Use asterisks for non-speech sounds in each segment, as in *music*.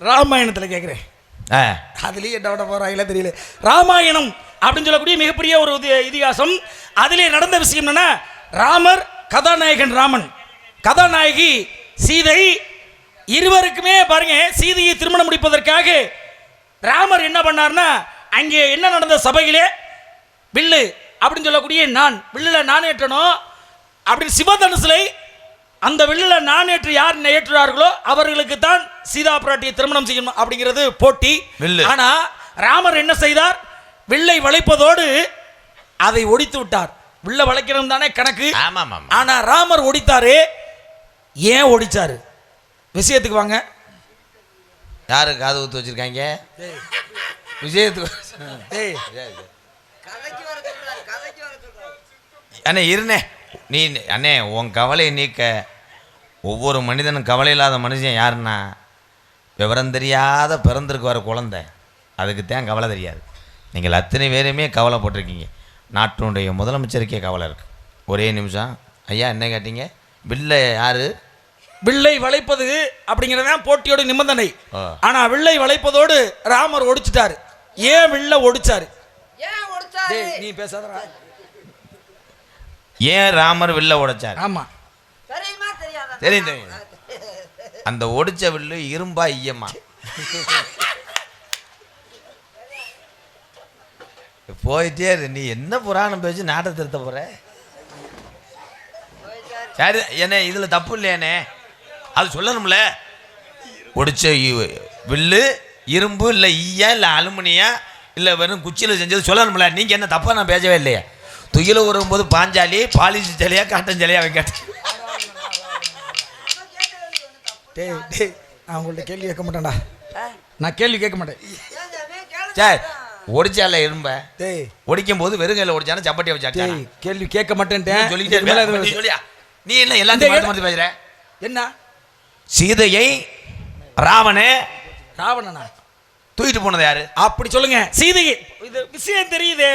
ராமாயணத்துல கேட்குறேன் அதுலேயும் என்ன விட போகிறாங்களே தெரியல. ராமாயணம் அப்படின்னு சொல்லக்கூடிய மிகப்பெரிய ஒரு இது- இதிகாசம். அதிலே நடந்த விஷயம் என்னன்னா ராமர் கதாநாயகன் ராமன். கதாநாயகி சீதை இருவருக்குமே பாருங்க சீதையை திருமணம் முடிப்பதற்காக ராமர் என்ன பண்ணார்னா அங்கே என்ன நடந்த சபையிலே வில்லு அப்படின்னு சொல்லக்கூடிய நான் வில்லுல நான் ஏற்றணும் அப்படின்னு சிவதனுசிலை அந்த வில்லுல நான் ஏற்று யார் ஏற்றுறார்களோ அவர்களுக்கு தான் சீதா பிராட்டியை திருமணம் செய்யணும் அப்படிங்கிறது போட்டி. வில்லு. ஆனா ராமர் என்ன செய்தார்? வில்லை வளைப்பதோடு அதை ஒடித்து விட்டார். வில்ல வளைக்கணும் தானே கணக்கு? ஆமாம் ஆமாம் ஆனா ராமர் ஒடித்தாரு ஏன் ஒடிச்சாரு? விஷயத்துக்கு வாங்க. யாரு காது ஊத்து வச்சிருக்காங்க? விஜயத்துக்கு *laughs* அண்ணே இருண்ணே. நீ அண்ணே உன் கவலையை நீக்க ஒவ்வொரு மனிதனும் கவலை இல்லாத மனுஷன் யாருன்னா விவரம் தெரியாத பிறந்திருக்கு வர குழந்தை. அதுக்கு தான் கவலை தெரியாது. நீங்கள் அத்தனை பேருமே கவலைப்பட்டிருக்கீங்க. நாட்டினுடைய முதலமைச்சருக்கே கவலை இருக்கு. ஒரே நிமிஷம். ஐயா என்ன கேட்டீங்க? பில்ல யாரு? வில்லை வளைப்பது அப்படிங்கறதுதான் போட்டியோட நிபந்தனை. ஆனா வில்லை வளைப்பதோடு ராமர் ஒடிச்சிட்டாரு. ஏன் வில்ல ஒடிச்சாரு? ஏன் ஒடிச்சாரு? டேய், நீ பேசாதடா. ஏன் ராமர் வில்ல உடைச்சார்? ஆமா. தெரியுமா தெரியும் அந்த ஒடிச்ச வில்லு இரும்பா ஈயம்மா போயிட்டே இரு. நீ என்ன புராணம் பேச்சு நாட்டை திருத்த போற? சரி என்ன இதுல தப்பு இல்லையானே அது சொல்லணும்ல. ஒடிச்ச வில்லு இரும்பு இல்லை ஈயா இல்லை அலுமினியா இல்லை வெறும் குச்சியில் செஞ்சது சொல்லணும்ல. நீங்கள் என்ன தப்பாக நான் பேசவே இல்லையா. துயில உருவும்போது பாஞ்சாலி பாலிசி சிலையா காட்டன் சிலையா வைக்காட்டு டேய் டேய் நான் உங்கள்ட்ட கேள்வி கேட்க மாட்டேன்டா. நான் கேள்வி கேட்க மாட்டேன். சார் ஒடிச்சால இரும்ப? டேய். ஒடிக்கும் போது வெறுங்கையில் ஒடிச்சானா சப்பாட்டியை வச்சாட்டா கேள்வி கேட்க மாட்டேன்ட்டேன். சொல்லிக்கிட்டே சொல்லியா? நீ என்ன எல்லாத்தையும் மாற்றி மாற்றி பேசுற? என்ன? சீதையை ராவணே ராவணனா? தூக்கிட்டு போனது யாரு? அப்படி சொல்லுங்க. சீதையை இது விஷயம் தெரியுதே.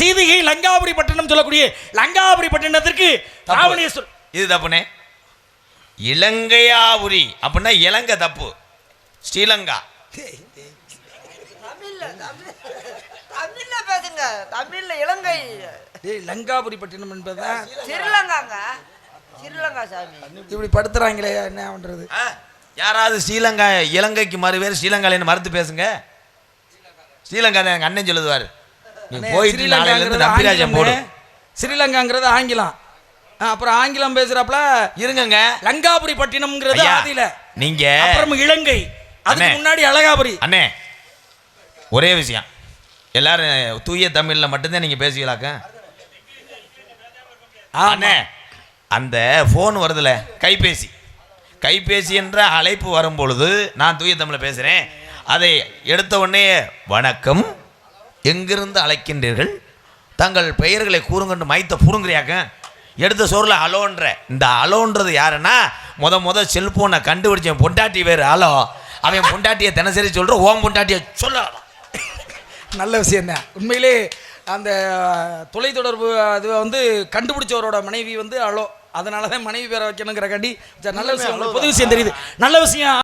சீதையை லங்காபுரி பட்டணம் சொல்லக்கூடிய லங்காபுரி பட்டணத்திற்கு. ராவணேஸ்வர் இது தப்புனே. இலங்கையாபுரி அப்படின்னா இலங்கை தப்பு. ஸ்ரீலங்கா. தமிழ்ல தமிழ் தமிழ்ல பேசுங்க. தமிழ்ல இலங்கை. லங்காபுரி பட்டணம் என்பதுதான் ஸ்ரீலங்காங்க ஸ்ரீலங்கா சாமி. இப்படி படுத்துறாங்களே என்ன பண்றது? யாராவது ஸ்ரீலங்கா இலங்கைக்கு மறு பேர் ஸ்ரீலங்காலேன்னு மறுத்து பேசுங்க. ஸ்ரீலங்கா தான் எங்கள் அண்ணன் சொல்லுவார். நீ போயிட்டு நாளையிலேருந்து நம்பிராஜன் போடு. ஸ்ரீலங்காங்கிறது ஆங்கிலம். அப்புறம் ஆங்கிலம் பேசுறாப்ல இருங்கங்க. லங்காபுரி பட்டினம்ங்கிறது ஆதியில. நீங்க அப்புறம் இலங்கை. அதுக்கு. முன்னாடி அழகாபுரி. அண்ணே ஒரே விஷயம். எல்லாரும் தூய தமிழில் மட்டும்தான் நீங்கள் பேசுவீங்களாக்க அண்ணே அந்த ஃபோன் வருதுல கைபேசி. கைபேசி என்ற அழைப்பு வரும் பொழுது நான் தூய தமிழில் பேசுகிறேன் அதை எடுத்த உடனே வணக்கம். எங்கிருந்து அழைக்கின்றீர்கள்? தங்கள் பெயர்களை கூறுங்கன்னு மைத்த புடுங்குறியாக்க. எடுத்த சோறில் அலோன்ற இந்த அலோன்றது யாருன்னா முத முத செல்போனை கண்டுபிடிச்ச பொண்டாட்டி வேறு. அலோ அவன் பொண்டாட்டியை தினசரி சொல்கிற ஓம் பொண்டாட்டியை சொல்ல. நல்ல விஷயம் தான் உண்மையிலே அந்த தொலைத்தொடர்பு அது வந்து கண்டுபிடிச்சவரோட மனைவி வந்து அலோ அதனால தான் மனைவி பேரை வைக்கணுங்கிற கண்டி நல்ல விஷயம் உங்களுக்கு பொது விஷயம் தெரியுது. நல்ல விஷயம்